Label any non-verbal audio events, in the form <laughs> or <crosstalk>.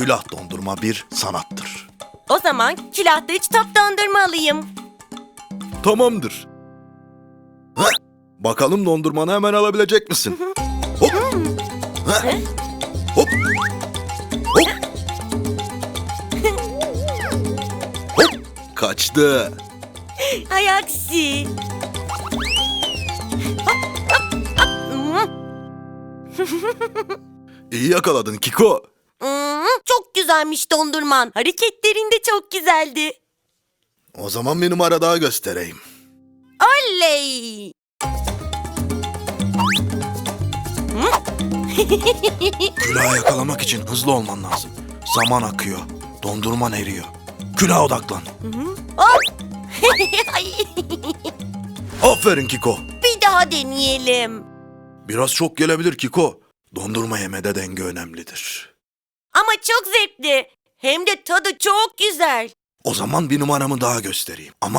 Külah dondurma bir sanattır. O zaman külahta üç top dondurma alayım. Tamamdır. Heh, Bakalım dondurmanı hemen alabilecek misin? Hop. Heh. Hop. Hop. Hop. Kaçtı. Hay aksi. İyi yakaladın Kiko. Hmm, çok güzelmiş dondurman. Hareketlerin de çok güzeldi. O zaman bir numara daha göstereyim. Oley! <laughs> Külahı yakalamak için hızlı olman lazım. Zaman akıyor. Dondurman eriyor. Külaha odaklan. Hop! <laughs> Ay, Aferin Kiko. bir daha deneyelim. Biraz çok gelebilir Kiko. Dondurma yemede denge önemlidir. Ama çok zevkli. Hem de tadı çok güzel. O zaman bir numaramı daha göstereyim. Ama